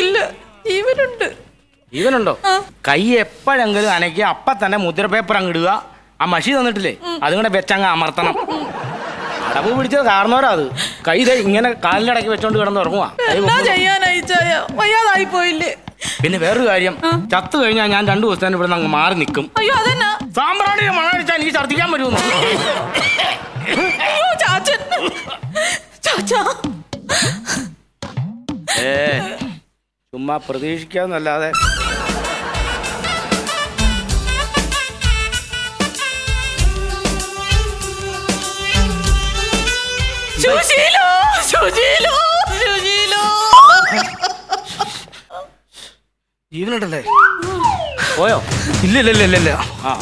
ഇല്ല ജീവനുണ്ട്. ജീവനുണ്ടോ. കൈ എപ്പോഴെങ്കിലും അനക്കി അപ്പ തന്നെ മുദ്ര പേപ്പർ അങ്ങ് ഇടുക. ആ മഷി തന്നിട്ടില്ലേ? അതും കൂടെ വെച്ചങ്ങ് അമർത്തണം. അടവ് പിടിച്ചത് കാരണവരാ അത്. കൈ ദേ ഇങ്ങനെ കാലിന്റെ ഇടയ്ക്ക് വെച്ചോണ്ട് കിടന്ന് ഉറങ്ങുക. വയ്യാതായി പോയില്ലേ? പിന്നെ വേറൊരു കാര്യം. ചത്തു കഴിഞ്ഞാൽ ഞാൻ രണ്ടു ദിവസത്തേന് ഇവിടെ അങ്ങ് മാറി നിൽക്കും. അയ്യോ അതെന്നാ? സാമ്പ്രാണിയുടെ മണം അടിച്ചാൽ എനിക്ക് ഛർദ്ദിക്കാൻ അയ്യോ ചാച്ചൻ. ചാച്ചാ. ഏ ചുമ്മാ പ്രതീക്ഷിക്കാന്നല്ലാതെ ജീവനുണ്ടല്ലേ പോയോ ഇല്ല ഇല്ല ഇല്ല ഇല്ല ഇല്ല ആ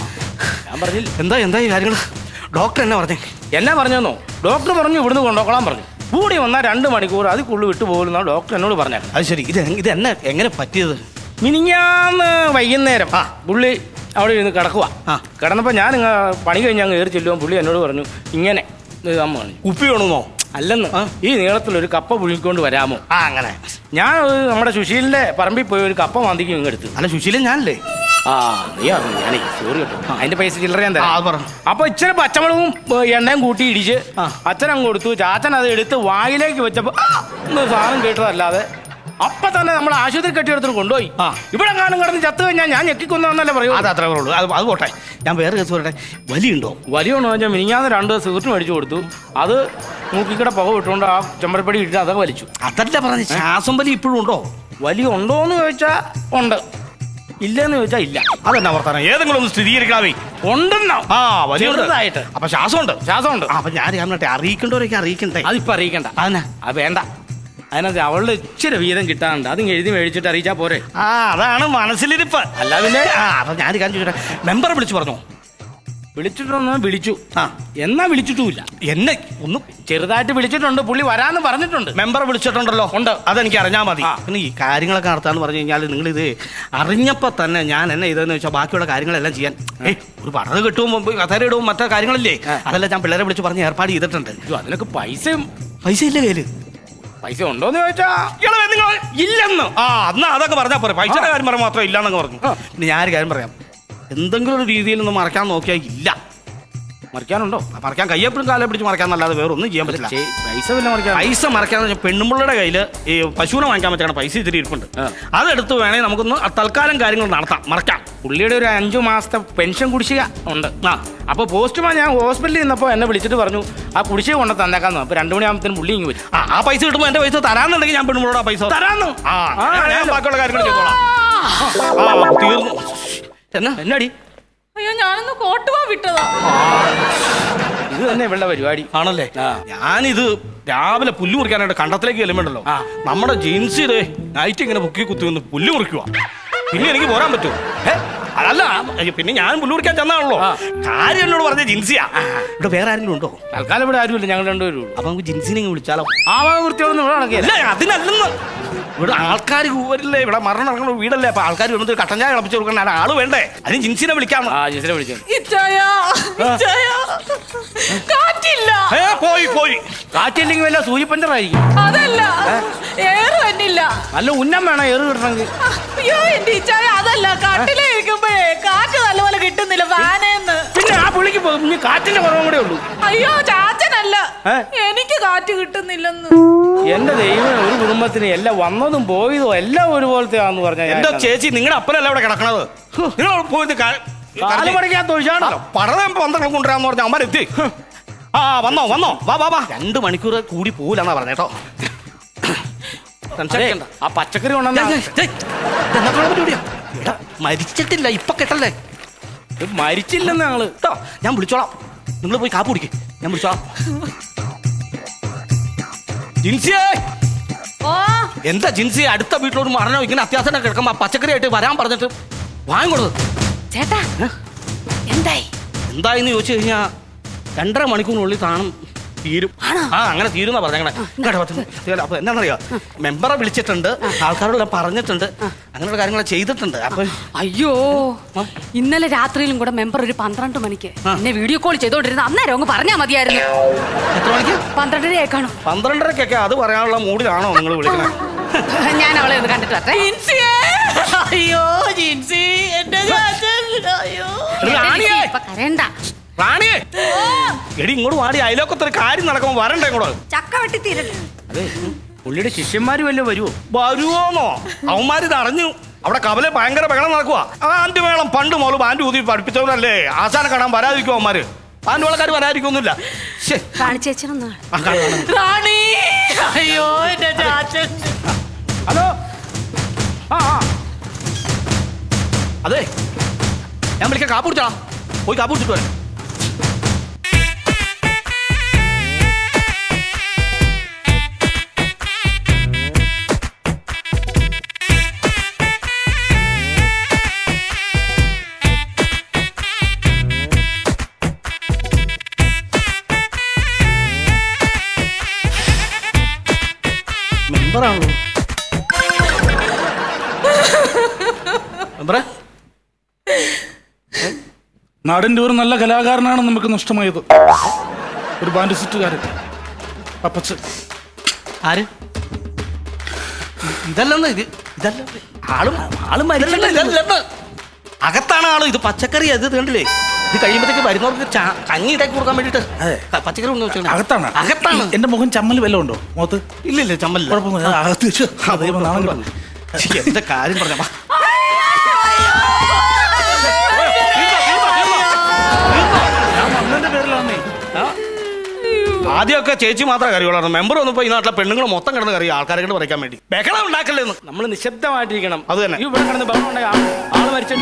ഞാൻ പറഞ്ഞില്ല. എന്താ എന്താ ഈ കാര്യങ്ങൾ ഡോക്ടർ എന്നാ പറഞ്ഞേ? എന്നാ പറഞ്ഞോ ഡോക്ടർ പറഞ്ഞു ഇവിടുന്ന് കൊണ്ടോക്കളാൻ പറഞ്ഞു. കൂടി വന്നാൽ രണ്ട് മണിക്കൂർ അതിൽ കൂടുതൽ വിട്ടു പോകുന്ന ഡോക്ടർ എന്നോട് പറഞ്ഞത് അത് ശരി. ഇത് ഇത് എന്നെ എങ്ങനെ പറ്റിയത്? മിനിഞ്ഞാന്ന് വൈകുന്നേരം ആ. പുള്ളി അവിടെ ഇരുന്ന് കിടക്കുക ആ. കിടന്നപ്പോൾ ഞാൻ ഇങ്ങ് പണി കഴിഞ്ഞ് അങ്ങ് കയറി ചെല്ലുമ്പോൾ പുള്ളി എന്നോട് പറഞ്ഞു ഇങ്ങനെ ഇത് അമ്മ പറഞ്ഞു. കുപ്പി വേണമെന്നോ അല്ലെന്ന്. ഈ നീളത്തിലൊരു കപ്പ പുഴുങ്ങിക്കൊണ്ട് വരാമോ? ആ അങ്ങനെ. ഞാൻ നമ്മുടെ സുശീലിന്റെ പറമ്പിൽ പോയി ഒരു കപ്പ മാന്തിക്കും ഇങ്ങെടുത്ത്. അല്ല സുശീലൻ ഞാനല്ലേ? ആ നീ അറിഞ്ഞു ഞാനേ സോറി കേട്ടോ. അതിന്റെ പൈസ ചില്ലറ ഞാൻ ആ പറഞ്ഞു അപ്പൊ ഇച്ചിരി പച്ചമുളകും ഏ, എണ്ണയും കൂട്ടി ഇടിച്ച് അച്ഛനങ്ങ് കൊടുത്തു. ചാച്ചൻ അത് എടുത്ത് വായിലേക്ക് വെച്ചപ്പോ ആ, സാധനം കേട്ടതല്ലാതെ അപ്പൊ തന്നെ നമ്മൾ ആശുപത്രി കെട്ടിയെടുത്ത് കൊണ്ടുപോയി. ആ. ഇവിടെ കാണും കിടന്ന് ചത്തു കഴിഞ്ഞാൽ ഞാൻ ഞെക്കിക്കൊന്നല്ലേ പറയൂ. അത് അത്രേ ഉള്ളൂ അത് അത് പോട്ടെ. ഞാൻ വേറെ കേസ് പറയട്ടെ. വലിയുണ്ടോ? വലിയോണോ ഞാൻ മിനിഞ്ഞാന്ന് രണ്ട് ദിവസം സിഗരറ്റ് മേടിച്ചു കൊടുത്തു. അത് മൂക്കിക്കട പുക വിട്ടുകൊണ്ട് ആ ചെമ്പരപ്പടി ഇട്ട് അതൊക്കെ വലിച്ചു. അതല്ല പറഞ്ഞ ശ്വാസം വലി ഇപ്പോഴും ഉണ്ടോ? വലിയ ഉണ്ടോന്ന് ചോദിച്ചാൽ ഉണ്ട്. ഇല്ലെന്ന് ചോദിച്ചാ ഇല്ല. അതെന്നാ വർത്താനം? ഏതെങ്കിലും ഒന്ന് സ്ഥിരീകരിക്കാവേ. ഉണ്ടെന്നോ? ആ വലിയ ചെറുതായിട്ട്. അപ്പൊ ശ്വാസമുണ്ട് ശ്വാസമുണ്ട്. ആ, അപ്പൊ ഞാൻ മറ്റേ അറിയിക്കേണ്ടവരൊക്കെ അറിയിക്കണ്ടേ? അതിപ്പോ അറിയിക്കണ്ട. അതന്നെ? അത് വേണ്ട. അതിനകത്ത് അവളുടെ ഇച്ചിരി വീതം കിട്ടാനുണ്ട്. അതും എഴുതി മേടിച്ചിട്ട് അറിയിച്ചാ പോരെ. ആ അതാണ് മനസ്സിലിരിപ്പ്. അല്ല പിന്നെ? ആ അപ്പൊ ഞാൻ കാണിച്ചു മെമ്പറെ വിളിച്ചു പറഞ്ഞോ? വിളിച്ചിട്ടൊന്ന് വിളിച്ചു. ആ. എന്നാ വിളിച്ചിട്ടുമില്ല. എന്നെ ഒന്ന് ചെറുതായിട്ട് വിളിച്ചിട്ടുണ്ട് പുള്ളി വരാന്ന് പറഞ്ഞിട്ടുണ്ട്. മെമ്പർ വിളിച്ചിട്ടുണ്ടല്ലോ. ഉണ്ട്. അതെനിക്ക് അറിഞ്ഞാൽ മതി. പിന്നെ ഈ കാര്യങ്ങളൊക്കെ നടത്താന്ന് പറഞ്ഞു കഴിഞ്ഞാൽ നിങ്ങൾ ഇത് അറിഞ്ഞപ്പോൾ തന്നെ ഞാൻ എന്നെ ഇതെന്ന് വെച്ചാൽ ബാക്കിയുള്ള കാര്യങ്ങളെല്ലാം ചെയ്യാൻ. ഒരു പടത് കിട്ടുമ്പോൾ കഥര ഇടും മറ്റേ കാര്യങ്ങളില്ലേ. അതെല്ലാം ഞാൻ പിള്ളേരെ വിളിച്ച് പറഞ്ഞ് ഏർപ്പാട് ചെയ്തിട്ടുണ്ട്. അതിനൊക്കെ പൈസയും പൈസ ഇല്ല കയ്യിൽ? പൈസ ഉണ്ടോന്ന് ചോദിച്ചാ ചോദിച്ചാൽ നിങ്ങൾ ഇല്ലെന്ന്. ആ എന്നാ അതൊക്കെ പറഞ്ഞാൽ പോരെ. പൈസയുടെ കാര്യം പറയാൻ മാത്രം ഇല്ലാന്നൊക്കെ പറഞ്ഞു. പിന്നെ ഞാൻ ഒരു കാര്യം പറയാം. എന്തെങ്കിലും ഒരു രീതിയിൽ ഒന്ന് മറക്കാൻ നോക്കിയാൽ ഇല്ല. മറിക്കാനുണ്ടോ? മറക്കാൻ കയ്യെപ്പോഴും കാലെ പിടിച്ച് മറക്കാന്നല്ലാതെ വേറെ ഒന്നും ചെയ്യാൻ പറ്റില്ല. പൈസ പിന്നെ മറിക്കാൻ? പൈസ മറക്കാന്ന് വെച്ചാൽ പെണ്ണുമ്പിള്ളയുടെ കയ്യിൽ ഈ പശുവിനെ വാങ്ങിക്കാൻ പറ്റുന്ന പൈസ ഇത്തിരി ഇരിപ്പുണ്ട്. അതെടുത്ത് വേണേൽ നമുക്കൊന്ന് തൽക്കാലം കാര്യങ്ങൾ നടത്താം മറക്കാം. പുള്ളിയുടെ ഒരു അഞ്ചു മാസത്തെ പെൻഷൻ കുടിശ്ശിക ഉണ്ട്. ആ. അപ്പൊ പോസ്റ്റ്മാൻ ഞാൻ ഹോസ്പിറ്റലിൽ നിന്നപ്പോൾ എന്നെ വിളിച്ചിട്ട് പറഞ്ഞു ആ കുടിശ്ശിക കൊണ്ട് തന്നേക്കാന്ന്. അപ്പൊ രണ്ടു മണിയാകുമ്പത്തേനും പുള്ളി ഇങ്ങ് വരും. ആ ആ പൈസ കിട്ടുമ്പോൾ എന്റെ പൈസ തരാന്നുണ്ടെങ്കിൽ ഞാൻ പെണ്ണുമ്പിള്ളയുടെ പൈസ തരാന്നു. ആ ഞാൻ-. ബാക്കിയുള്ള കാര്യങ്ങൾ ചെയ്തോളാം. ആ തീർന്നു. എന്നാ എന്നാടി? അയ്യോ ഞാനൊന്ന് കോട്ടുവാ വിട്ടതാ. ഇത് തന്നെ ഇവളുടെ പരിപാടി. ആണല്ലേ. ഞാനിത് രാവിലെ പുല്ല് മുറിക്കാനായിട്ട് കണ്ടത്തിലേക്ക് ചെല്ലുമ്പോണ്ടല്ലോ. നമ്മുടെ ജീൻസ് ഇതേ നൈറ്റ് ഇങ്ങനെ പൊക്കി കുത്തി വന്ന് പുല്ല് മുറിക്കുക പിന്നെ എനിക്ക് പോരാൻ പറ്റുമോ അതല്ല പിന്നെ ഞാൻ പുല്ല് മുറിക്കാൻ ചെന്നാണല്ലോ. ആ. കാര്യം എന്നോട് പറഞ്ഞ ജിൻസിയാ. ഇവിടെ വേറെ ആരെങ്കിലും ഉണ്ടോ? തൽക്കാലം ഇവിടെ ആരുമില്ല ഞങ്ങൾ രണ്ടുപേരും ഉള്ളൂ. അപ്പൊ നമുക്ക് ജിൻസിനെ ഇങ്ങ് വിളിച്ചാലോ? ആ വൃത്തിയോടൊന്നും ഇവിടെ നടക്കില്ല. അല്ല അതിനല്ലെന്ന്. ഇവിടെ ആൾക്കാർ വരില്ലേ ഇവിടെ മരണം ഇറങ്ങുന്ന വീടല്ലേ? അപ്പൊ ആൾക്കാർ വന്നിട്ട് കട്ടൻ ചായ കളപ്പിച്ച് കൊടുക്കാൻ ആൾ വേണ്ടേ? അതിന് ജിൻസിനെ വിളിക്കാം. ആ ജിൻസിനെ വിളിച്ചു ഇച്ചായ ഇച്ചായ. കാറ്റില്ല. ഏ പോയി പോയി. കാറ്റില്ലെങ്കിൽ വല്ല സൂചിപ്പഞ്ചറായിരിക്കും അതല്ല ഏറ് തന്നില്ല നല്ല ഉന്നം വേണം ഏറ് കിട്ടണമെങ്കിൽ. അയ്യോ എന്റെ ഇച്ചായ അതല്ല കട്ടിലേ ഇരിക്കുമ്പോഴേ കാറ്റ് നല്ലപോലെ കിട്ടുന്നില്ല ഫാനേന്ന്. പിന്നെ ആ പുള്ളിക്ക് പോ- ഇനി കാറ്റിന്റെ കുറവും കൂടെ ഉള്ളൂ. അയ്യോ ചാച്ചനല്ല ഏ? എനിക്ക് കാറ്റ് കിട്ടുന്നില്ലെന്ന്. എന്റെ ദൈവം ഒരു കുടുംബത്തിന് എല്ലാം വന്നതും പോയതും എല്ലാം ഒരുപോലത്തെ ആണെന്ന് പറഞ്ഞാൽ എന്റെ ചേച്ചി നിങ്ങളുടെ അപ്പനല്ല ഇവിടെ കിടക്കണത്? നിങ്ങൾ പോയിട്ട് കാൽ പണിക്കാത്ത ഒഴിച്ചാണല്ലോ. പഠനം പന്ത്രണ്ട് കൊണ്ടുവരാന്ന് പറഞ്ഞ അമ്മ എത്തി. ആ വന്നോ വന്നോ. വാ വാ വാ. രണ്ട് മണിക്കൂർ കൂടി പോവില്ലെന്നാ പറഞ്ഞേട്ടോ. ആ പച്ചക്കറി കൊണ്ടുവന്നാ. മരിച്ചിട്ടില്ല ഇപ്പൊ കെട്ടല്ലേ? മരിച്ചില്ലെന്ന് ഞങ്ങൾ. കേട്ടോ ഞാൻ വിളിച്ചോളാം. നിങ്ങൾ പോയി കാപ്പ് കുടിക്കേ. ഞാൻ വിളിച്ചോ. ജിൻസിയേ. ഓ. എന്താ ജിൻസി? അടുത്ത വീട്ടിലോട്ട് മറന്നോ? ഇങ്ങനെ അത്യാവശ്യം കിടക്കുമ്പോ പച്ചക്കറി ആയിട്ട് വരാൻ പറഞ്ഞിട്ട് വാങ്ങിക്കൊടുത്തു ചേട്ടാ എന്തായി? എന്തായെന്ന് ചോദിച്ചു കഴിഞ്ഞാൽ രണ്ടര മണിക്കൂറിനുള്ളിൽ താണം തീരും. ആ അങ്ങനെ തീരുന്ന പറഞ്ഞേ കേട്ടോ അപ്പൊ എന്താണെന്നറിയോ? മെമ്പറെ വിളിച്ചിട്ടുണ്ട് ആൾക്കാരോട് പറഞ്ഞിട്ടുണ്ട് അങ്ങനെയുള്ള കാര്യങ്ങൾ ചെയ്തിട്ടുണ്ട്. അപ്പൊ അയ്യോ. ഇന്നലെ രാത്രിയിലും കൂടെ മെമ്പർ ഒരു പന്ത്രണ്ട് മണിക്ക് എന്നെ വീഡിയോ കോൾ ചെയ്തോണ്ടിരുന്ന അന്നേരം അങ്ങ് പറഞ്ഞാ മതിയായിരുന്നു. എത്ര മണിക്ക്? പന്ത്രണ്ടരക്കാണോ കാണും പന്ത്രണ്ടരക്കൊക്കെ അത് പറയാനുള്ള മൂഡിലാണോ നിങ്ങൾ വിളിക്കുന്നത് ഞാൻ അവളെ ഒന്ന് കണ്ടിട്ട് വരട്ടെ. അയ്യോ ജിൻസി എന്റെ അയ്യോ. എടി, റാണിയേ! എടി ഇങ്ങോട്ട് വാടി. അയലോക്കത്തൊരു കാര്യം നടക്കുമ്പോ വരണ്ടേ ഇങ്ങോട്ട്? ചക്ക വെട്ടി തീരട്ടെ. അതെ പുള്ളിയുടെ ശിഷ്യന്മാര് വല്ല വരുവോ? വരുവോന്നോ? അവന്മാര് ഇത് അറിഞ്ഞു. അവിടെ കവല ഭയങ്കര ബഹളം നടക്കുക ആൻഡ് വേളം പണ്ട് മുതൽ ബാൻഡ് ഊതി പഠിപ്പിച്ചവരല്ലേ ആശാനെ കാണാൻ വരാതിരിക്കും അവന്മാര്? ബാൻഡ് വളക്കാർ വരാതിരിക്കൊന്നുമില്ല. റാണി! അയ്യോ എന്റെ ചാച്ചൻ. ഹലോ? ആ ആ. അതെ. ഞാൻ വിളിക്കാം കാപ്പുടിച്ചാ പോയി കാപ്പുടിച്ചിട്ട് വരാം മെമ്പറാണല്ലോ മെമ്പറേ നാടിന്റെ ഒരു നല്ല കലാകാരനാണ് നമുക്ക് നഷ്ടമായത്. ഒരു ബാൻഡ് സിറ്റുകാരൻ അപ്പച്ച് ആര്? ഇതല്ലെന്ന് ഇത് ഇതല്ല ആളും ആളും അകത്താണ് ആൾ. ഇത് പച്ചക്കറി അത് ഇത് കണ്ടില്ലേ? ഇത് കഴിയുമ്പോഴത്തേക്ക് വരുന്നവർക്ക് കഞ്ഞി ഇതാക്കി കൊടുക്കാൻ വേണ്ടിയിട്ട് പച്ചക്കറി ഒന്നും വെച്ചാൽ അകത്താണ്. അകത്താണ്. എന്റെ മുഖം ചമ്മൽ വല്ലതും ഉണ്ടോ? മുഖത്ത്? ഇല്ല ഇല്ല ചമ്മൽ അകത്ത് വെച്ച് കിട്ടും. എന്താ കാര്യം പറഞ്ഞ? ആദ്യമൊക്കെ ചേച്ചി മാത്രമേ കറിയുള്ളൂ മെമ്പർ വന്നപ്പോ ഈ നാട്ടിലെ പെണ്ണുങ്ങൾ മൊത്തം കിടന്ന് കറി ആൾക്കാരെ കൊണ്ട് പറിക്കാൻ വേണ്ടി. ബഹളം ഉണ്ടാക്കല്ലേന്ന്. നമ്മൾ നിശബ്ദമായിട്ടിരിക്കണം. അത് തന്നെ. ഈ ഇവിടെ കിടന്ന് ബഹളം ഉണ്ടായി ആൾ മരിച്ചു.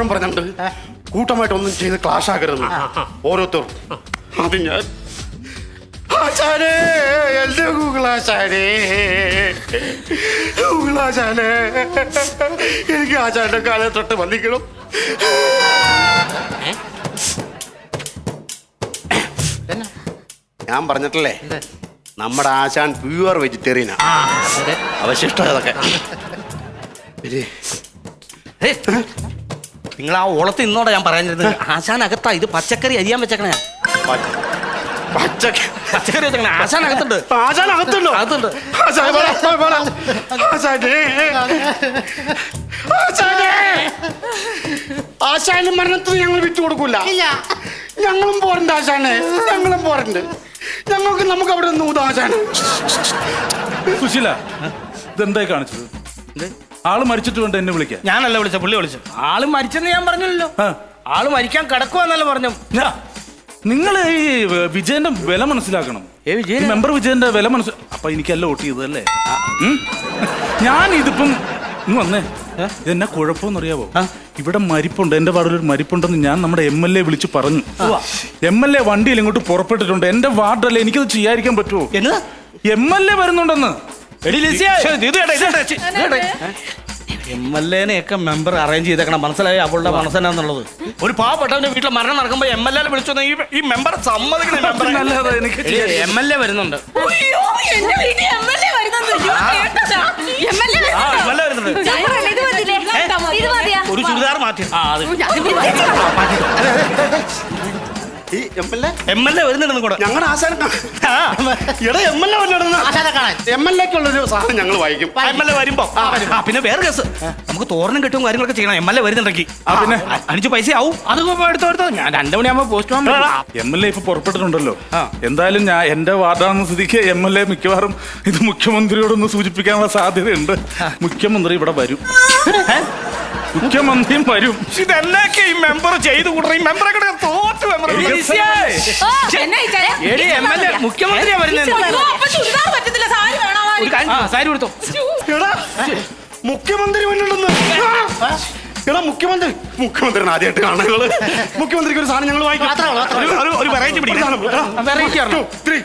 പലപ്പോഴും പറഞ്ഞിട്ടുണ്ട് കൂട്ടമായിട്ടൊന്നും ചെയ്ത് ക്ലാഷ് ആകരുത് ഓരോരുത്തർ. അത് ഞാൻ ആശാനേ എന്റെ ഗൂഗിളാശാനേ ഗൂഗിളാശാനേ എനിക്ക് ആശാന്റെ കാലം തൊട്ട് വന്നിക്കണം ഞാൻ പറഞ്ഞിട്ടല്ലേ? നമ്മുടെ ആശാൻ പ്യുവർ വെജിറ്റേറിയനാ അവശിഷ്ടം അതൊക്കെ. ഇരി. നിങ്ങൾ ആ ഓളത്ത് ഇന്നോടെ ഞാൻ പറയാനിരുന്നത്. ആശാൻ അകത്താ ഇത് പച്ചക്കറി അരിയാൻ വെച്ചേക്കണേ. പച്ച- പച്ചക്കറി വെച്ചേക്കണേ. ആശാൻ അകത്തുണ്ട് ആശാൻ അകത്തുണ്ടോ. അകത്തുണ്ട് ആശാൻ വേണം, വേണം. ആശാനേ. മരണത്തിന് ഞങ്ങൾ വിട്ടുകൊടുക്കൂല ഞങ്ങളും പോരണ്ട് ആശാനെ. ഞങ്ങളും പോരണ്ട്. ഞങ്ങൾക്ക് നമുക്ക് അവിടെ നിന്ന് ഊതാ ആശാന്. സുശീല ഇതെന്തായി കാണിച്ചത്? ആൾ മരിച്ചിട്ടുണ്ട് എന്നെ വിളിക്കാൻ. ഞാനല്ല വിളിച്ച പുള്ളി വിളിച്ചു. ആൾ മരിച്ചെന്ന് ഞാൻ പറഞ്ഞല്ലോ ആ. ആൾ മരിക്കാൻ കിടക്കുവാന്നല്ല പറഞ്ഞു. നിങ്ങൾ ഈ വിജയന്റെ വില മനസ്സിലാക്കണം. ഏ വിജയൻ മെമ്പർ വിജയന്റെ വില മനസ്സിൽ അപ്പൊ എനിക്കല്ല വോട്ട് ചെയ്തതല്ലേ ഉം? ഞാൻ ഇതിപ്പം ഇങ്ങ് വന്നേ. ഇതെന്നെ കുഴപ്പമെന്നറിയാവോ? ഇവിടെ മരിപ്പുണ്ട് എന്റെ വാർഡിൽ ഒരു മരിപ്പുണ്ടെന്ന് ഞാൻ നമ്മുടെ എം എൽ എ വിളിച്ച് പറഞ്ഞു. എം എൽ എ വണ്ടിയിൽ ഇങ്ങോട്ട് പുറപ്പെട്ടിട്ടുണ്ട്. എന്റെ വാർഡല്ലേ എനിക്കത് ചെയ്യാതിരിക്കാൻ പറ്റുമോ എം എൽ എ വരുന്നുണ്ടെന്ന്. എം എൽ എനെയൊക്കെ മെമ്പർ അറേഞ്ച് ചെയ്തേക്കണം മനസ്സിലായി അവളുടെ മനസ്സിലാന്നുള്ളത് ഒരു പാവപ്പെട്ടവന്റെ വീട്ടിൽ മരണം നടക്കുമ്പോ എം എൽ എ വിളിച്ചു ഈ മെമ്പർ സമ്മതിക്കണം. എം എൽ എ വരുന്നുണ്ട്. ഒരു ചുരിദാർ മാറ്റി. ആ അത് ഈ M L A M L A വരുന്നുണ്ടെന്ന് കൂടെ. ഞങ്ങളുടെ ആശാൻ ആ, എടാ എം എൽ എ ആശാനെ കാണാൻ. എം എൽ എക്കുള്ളൊരു സാധനം ഞങ്ങൾ വായിക്കും. എം എൽ എ വരുമ്പോ. ആ, പിന്നെ വേറെ കേസ്. നമുക്ക് തോരണം കിട്ടും കാര്യങ്ങളൊക്കെ ചെയ്യണം. എം എൽ എ വരുന്നുണ്ടെങ്കിൽ. പിന്നെ? അടിച്ചു പൈസ ആവും അത് എടുത്തോ എടുത്തോ ഞാൻ രണ്ടു മണിയാകുമ്പോ പോസ്റ്റ്. എം എൽ എ ഇപ്പൊ പുറപ്പെട്ടിട്ടുണ്ടല്ലോ. എന്തായാലും ഞാൻ എന്റെ വാർഡാണെന്ന സ്ഥിതിക്ക് എം എൽ എ മിക്കവാറും ഇത് മുഖ്യമന്ത്രിയോടൊന്ന് സൂചിപ്പിക്കാനുള്ള സാധ്യതയുണ്ട്. മുഖ്യമന്ത്രി ഇവിടെ വരും. മുഖ്യമന്ത്രിയും വരും. ഇതെന്നൊക്കെ ഈ മെമ്പർ ചെയ്തു കൂട്ടണം ഈ മെമ്പറെ കൂടെ തോറ്റ് മെമ്പർ എന്നാ ഇച്ചായ? എടി എം എൽ എ മുഖ്യമന്ത്രിയാ വരുന്നത് അയ്യോ, അപ്പൊ ചുരിദാർ പറ്റത്തില്ല സാരി വേണോ ഒരു കാര്യം സാരി കൊടുത്തോ എടാ മുഖ്യമന്ത്രി വന്നിട്ടുണ്ടെന്ന് എടാ മുഖ്യമന്ത്രി. മുഖ്യമന്ത്രി ആദ്യമായിട്ട് കാണുകൾ മുഖ്യമന്ത്രിക്ക് ഒരു സാധനം ഞങ്ങൾ വായിക്കും ഒരു- ഒരു- ഒരു വെറൈറ്റി പിടിക്കും. വെറൈറ്റി ത്രീ three,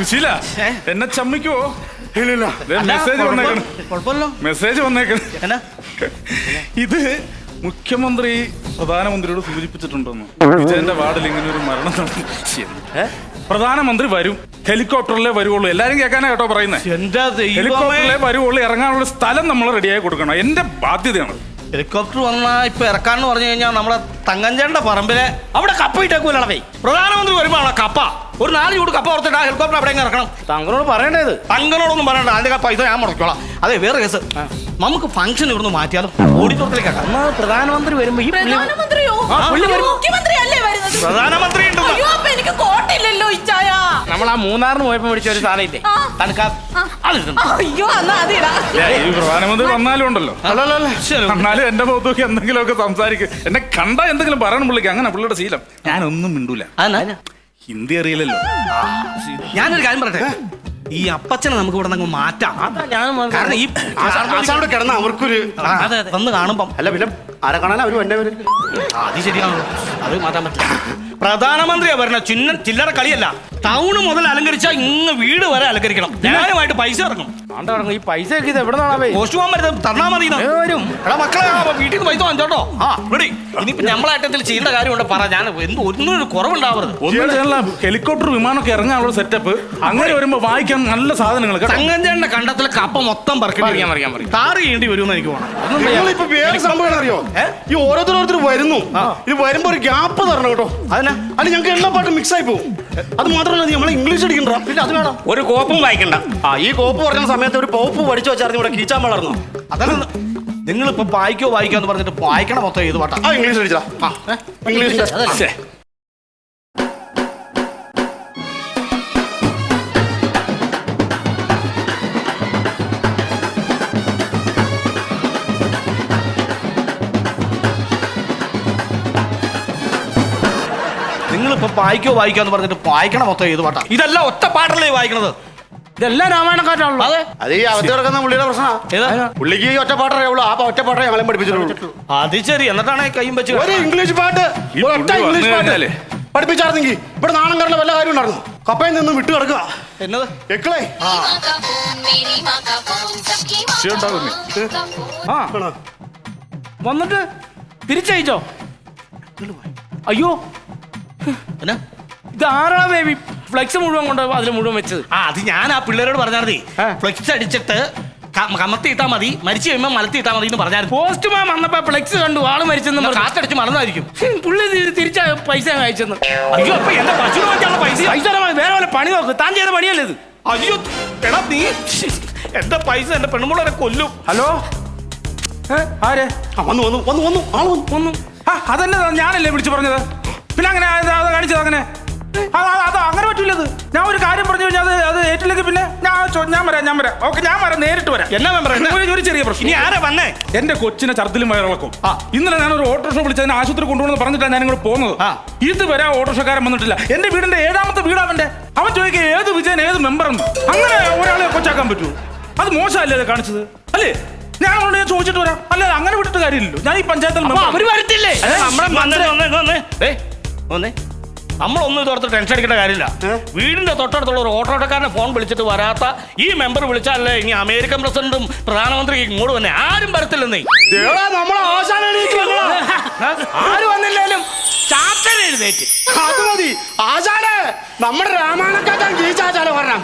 സുശീല എന്നെ ചമ്മിക്കുവോ. മെസ്സേജ് വന്നേക്കണം. മെസ്സേജ് വന്നേക്കണം. ഇത് മുഖ്യമന്ത്രി പ്രധാനമന്ത്രിയോട് സൂചിപ്പിച്ചിട്ടുണ്ടെന്ന്. വിജയന്റെ വാർഡിൽ ഇങ്ങനെ ഒരു മരണം നടന്നു. പ്രധാനമന്ത്രി വരും. ഹെലികോപ്റ്ററിലെ വരുവുള്ളൂ. എല്ലാരും കേൾക്കാനാ കേട്ടോ പറയുന്നത് ഹെലികോപ്റ്ററിലെ വരുവുള്ളൂ. ഇറങ്ങാനുള്ള സ്ഥലം നമ്മൾ റെഡിയായി കൊടുക്കണം. എന്റെ ബാധ്യതയാണ്. ഹെലികോപ്റ്റർ വന്നാ ഇപ്പൊ ഇറക്കാന്ന് പറഞ്ഞു കഴിഞ്ഞാൽ നമ്മളെ തങ്കഞ്ചേണ്ട പറമ്പിലെ അവിടെ കപ്പ ഇട്ടേക്കൂലേ പ്രധാനമന്ത്രി വരുമ്പോ അവിടെ കപ്പ. ഒരു നാല് ചൂട് കപ്പ ഓർത്തിട്ട് ആ ഹെലികോപ്റ്റർ അവിടെ ഇറക്കണം? താങ്കളോട് പറയേണ്ടത് തങ്കനോടൊന്നും പറയണ്ട അതിന്റെ പൈസ ഞാൻ മുടക്കോളാം അതെ വേറെ കേസ്. നമുക്ക് ഫംഗ്ഷൻ ഇവിടുന്ന് മാറ്റിയാലും ഓഡിറ്റോറിയത്തിലേക്ക് പ്രധാനമന്ത്രി വരുമ്പോ ഈ പ്രധാനമന്ത്രിയോ? ആ, മുഖ്യമന്ത്രി അല്ലേ വരുന്നത്? പ്രധാനമന്ത്രി ഉണ്ടെന്ന്. എനിക്ക് കോട്ടില്ലല്ലോ ഇച്ചായ. നമ്മൾ ആ മൂന്നാറിന് പോയപ്പോ മേടിച്ച ഒരു സാധനം ഇല്ലേ. തണുക്കാ. അയ്യോ എന്നാ അതിടാ. ഈ പ്രധാനമന്ത്രി വന്നാലും ഉണ്ടല്ലോ. എന്നാലും എന്റെ മുഖത്തൊക്കെ എന്തെങ്കിലുമൊക്കെ സംസാരിക്കും. എന്നെ കണ്ട എന്തെങ്കിലും പറയണം പുള്ളിക്ക്. അങ്ങനെ പുള്ളിയുടെ ശീലം. ഞാനൊന്നും മിണ്ടൂല? ഹിന്ദി അറിയില്ലല്ലോ. ഞാനൊരു കാര്യം പറയട്ടെ? ഈ അപ്പച്ചനെ നമുക്ക് ഇവിടെ നിന്ന് മാറ്റാം. ഞാൻ കാരണം ഈ ആശാ- ആശാനോട് കിടന്ന അവർക്കൊരു വന്ന് കാണുമ്പം. അല്ല പിന്നെ ആരെ കാണാൻ ആ, അത് ശരിയാണല്ലോ. അത് മാറ്റാൻ പറ്റില്ല. പ്രധാനമന്ത്രിയാ വരണ ചിന്ന ചില്ലറ കളിയല്ല. ടൗണ് മുതൽ അലങ്കരിച്ച ഇങ്ങ് വീട് വരെ അലങ്കരിക്കണം. ന്യായമായിട്ട് പൈസ ഇറങ്ങും. ആണ്ട ഈ പൈസ ഒക്കെ ഇത് എവിടെ നിന്നാണേ പോസ്റ്റ് പോകാൻ പറ്റുന്നത് തന്നാ മതി വരും. എടാ മക്കളെ ആ, വീട്ടിൽ നിന്ന് പൈസ വാങ്ങിച്ചോട്ടോ ആ. റെഡി ഇനിയിപ്പോ നമ്മളായിട്ടത്തിൽ ചെയ്യേണ്ട കാര്യമുണ്ട് പറ. ഞാൻ എന്ത് ഒന്നും ഒരു കുറവുണ്ടാവരുത്. ഒന്നും ഹെലികോപ്റ്റർ വിമാനമൊക്കെ ഇറങ്ങാനുള്ള സെറ്റപ്പ് അങ്ങനെ വരുമ്പോ വായിക്കാൻ നല്ല സാധനങ്ങൾ കേട്ടോ. തങ്കഞ്ചേണ്ട കണ്ടത്തിൽ കപ്പ മൊത്തം പറക്കാൻ പറയാൻ പറയും. താറ് ചെയ്യേണ്ടി വരുമെന്ന് എനിക്ക് പോകണം വേറെ സംഭവം അറിയോ? ഈ ഓരോരുത്തർ ഓരോരുത്തർ വരുന്നു ഇത് വരുമ്പോ ഒരു ഗ്യാപ്പ് തരണം കേട്ടോ. അതിനാ അല്ല ഞങ്ങൾക്ക് എല്ലാ പാട്ടും മിക്സ് ആയി പോകും അത് മാത്രമല്ല നമ്മളെ ഇംഗ്ലീഷ് അടിക്കണ്ട. പിന്നെ അത് വേണം. ഒരു കോപ്പും വായിക്കണ്ട. ആ ഈ കോപ്പ് പറഞ്ഞ സമയത്ത് ഒരു പോപ്പ് പഠിച്ചു വെച്ചായിരുന്നു ഇവിടെ കീച്ചാൻ വളർന്നു. അതല്ല നിങ്ങളിപ്പോ വായിക്കോ വായിക്കോ എന്ന് പറഞ്ഞിട്ട് വായിക്കണ മൊത്തം ഏത് പാട്ടാ? ആ ഇംഗ്ലീഷ് അടിച്ചാ ഇംഗ്ലീഷ് പാടും വായിക്കോ വായിക്കോ എന്ന് പറഞ്ഞിട്ട് വായിക്കണം മൊത്തം ഏത് പാട്ടാ? ഇതെല്ലാം ഒറ്റ പാട്ടല്ലേ വായിക്കണത്. ഇതെല്ലാം രാമായണക്കാരാണല്ലോ. അതെ. അത് ഈ അവധി കിടക്കുന്ന പുള്ളിയുടെ പ്രശ്നമാണ് പുള്ളിക്ക് ഈ ഒറ്റപ്പാട്ടേ ഉള്ളൂ. ആ ഒറ്റ ഒറ്റപ്പാട്ടേ ഞങ്ങളെ പഠിപ്പിച്ചിട്ടുള്ളൂ. അത് ശരി. എന്നിട്ടാണ് കൈയും വെച്ച് ഒരു ഇംഗ്ലീഷ് പാട്ട് ഒറ്റ ഇംഗ്ലീഷ് പാട്ടല്ലേ പഠിപ്പിച്ചായിരുന്നെങ്കിൽ ഇവിടെ നാണം കറിലെ വല്ല കാര്യം ഉണ്ടായിരുന്നു. കപ്പയിൽ നിന്നും വിട്ടു കിടക്കുക. എന്നത്? എക്കളെ ആ. വന്നിട്ട് തിരിച്ചയച്ചോ? അയ്യോ എന്നാ? ആരാ ബേബി ഫ്ലെക്സ് മുഴുവൻ കൊണ്ട് അതിൽ മുഴുവൻ വെച്ചത്? ആ അത് ഞാൻ ആ പിള്ളേരോട് പറഞ്ഞാൽ ഫ്ലക്സ് ആ. ഫ്ലെക്സ് അടിച്ചിട്ട് ക- ഇട്ടാ മതി മരിച്ചു കഴിയുമ്പോൾ മലത്തി ഇട്ടാ മതി എന്ന് പറഞ്ഞായിരുന്നു പോസ്റ്റ്മാൻ വന്നപ്പോ ഫ്ലെക്സ് കണ്ടു ആൾ മരിച്ചെന്ന് പറഞ്ഞു. കാറ്റടിച്ച് മറന്നായിരിക്കും. പുള്ളി തി- തിരിച്ച പൈസ അയച്ചെന്ന്. അയ്യോ അപ്പൊ എന്റെ പശു നോക്കിയുള്ള പൈസ? പൈസ തരാൻ വേറെ വല്ല പണി നോക്ക്. താൻ ചെയ്ത പണിയല്ലേ ഇത്? അയ്യോ എടാ നീ. എന്റെ പൈസ? എന്റെ പെണ്ണുമ്പോളെ കൊല്ലും. ഹലോ? ഏ? ആര്? ആ വന്നു വന്നു വന്നു വന്നു ആൾ വന്നു. ഒന്നും ആ, അതന്നെ ഞാനല്ലേ വിളിച്ചു പറഞ്ഞത്? പിന്നെ അങ്ങനെ അത് അത് കാണിച്ചത് അങ്ങനെ. അത് അങ്ങനെ പറ്റൂലത്. ഞാൻ ഒരു കാര്യം പറഞ്ഞു കഴിഞ്ഞാൽ അത് അത് ഏറ്റില്ലെങ്കിൽ പിന്നെ ഞാൻ ചോ- ഞാൻ വരാം ഞാൻ വരാം. ഓക്കെ ഞാൻ വരാം നേരിട്ട് വരാം. എന്നാ മെമ്പർ? ഒരു- ഒരു ചെറിയ പ്രശ്നം. ഇനി ആരാ വന്നേ? എന്റെ കൊച്ചിനെ ചർദിലും വയറിളക്കും. ആ. ഇന്നലെ ഞാൻ ഒരു ഓട്ടോറിക്ഷ വിളിച്ചതിന് ആശുപത്രി കൊണ്ടുപോകുന്നത് പറഞ്ഞിട്ടാണ് ഞാൻ ഇങ്ങോട്ട് പോകുന്നത് ആ. ഇതുവരെ ആ ഓട്ടോറിക്ഷക്കാരൻ വന്നിട്ടില്ല. എന്റെ വീടിന്റെ ഏഴാമത്തെ വീട് അവന്റെ. അവൻ ചോദിക്കുക ഏത് വിജയൻ ഏത് മെമ്പർ എന്ന്? അങ്ങനെ ഒരാളെ കൊച്ചാക്കാൻ പറ്റൂ. അത് മോശമല്ലേ അത് കാണിച്ചത്? അല്ലേ? ഞാൻ അവനോട് ഞാൻ ചോദിച്ചിട്ട് വരാം. അല്ല അങ്ങനെ വിട്ടിട്ട് കാര്യമില്ലല്ലോ. ഞാൻ ഈ പഞ്ചായത്തിൽ അപ്പൊ member ആണ്. അവർ വരത്തില്ലേ? അതെ, നമ്മളെ വന്നേ വന്നേ വന്നേ. നമ്മളൊന്നും ഇതോർത്ത് ടെൻഷൻ അടിക്കേണ്ട കാര്യമില്ല. വീടിന്റെ തൊട്ടടുത്തുള്ള ഒരു ഓട്ടോട്ടക്കാരനെ ഫോൺ വിളിച്ചിട്ട് വരാത്ത ഈ മെമ്പർ വിളിച്ചാലേ ഇനി അമേരിക്കൻ പ്രസിഡന്റും പ്രധാനമന്ത്രി ഇങ്ങോട്ട് വന്നെ. ആരും വരത്തില്ലെന്നേ ആര് വന്നില്ലേലും ചാച്ചൻ എഴുന്നേറ്റ് അത് മതി. ആചാരേ നമ്മുടെ രാമായണക്കാരൻ ഗീച്ചാചാര പറഞ്ഞ